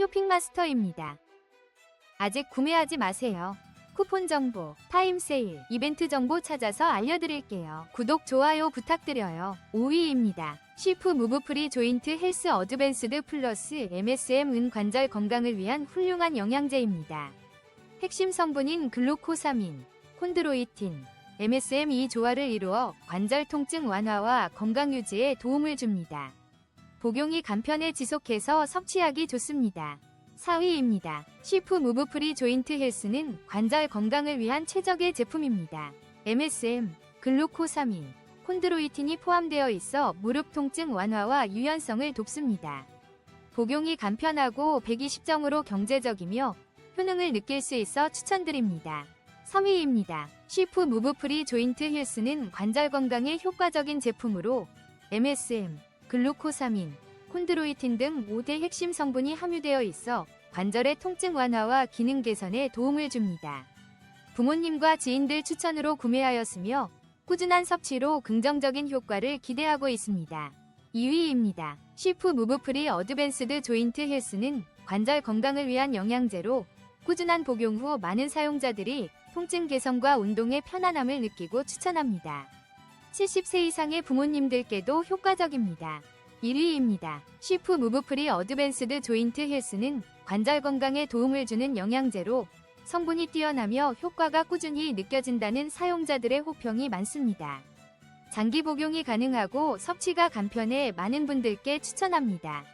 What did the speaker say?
쇼핑마스터입니다. 아직 구매하지 마세요. 쿠폰 정보, 타임 세일, 이벤트 정보 찾아서 알려드릴게요. 구독, 좋아요 부탁드려요. 5위입니다. 쉬프 무브프리 조인트 헬스 어드밴스드 플러스 MSM 은 관절 건강을 위한 훌륭한 영양제입니다. 핵심 성분인 글루코사민, 콘드로이틴, MSM 이 조화를 이루어 관절 통증 완화와 건강 유지에 도움을 줍니다. 복용이 간편해 지속해서 섭취하기 좋습니다. 4위입니다. 쉬프 무브프리 조인트 헬스는 관절 건강을 위한 최적의 제품입니다. MSM, 글루코사민, 콘드로이틴이 포함되어 있어 무릎 통증 완화와 유연성을 돕습니다. 복용이 간편하고 120정으로 경제적이며 효능을 느낄 수 있어 추천드립니다. 3위입니다. 쉬프 무브프리 조인트 힐스는 관절 건강에 효과적인 제품으로 MSM, 글루코사민, 콘드로이틴 등 5대 핵심 성분이 함유되어 있어 관절의 통증 완화와 기능 개선에 도움을 줍니다. 부모님과 지인들 추천으로 구매하였으며 꾸준한 섭취로 긍정적인 효과를 기대하고 있습니다. 2위입니다. 쉬프 무브프리 어드밴스드 조인트 헬스는 관절 건강을 위한 영양제로 꾸준한 복용 후 많은 사용자들이 통증 개선과 운동의 편안함을 느끼고 추천합니다. 70세 이상의 부모님들께도 효과적입니다. 1위입니다. 쉬프 무브프리 어드밴스드 조인트 헬스는 관절 건강에 도움을 주는 영양제로 성분이 뛰어나며 효과가 꾸준히 느껴진다는 사용자들의 호평이 많습니다. 장기 복용이 가능하고 섭취가 간편해 많은 분들께 추천합니다.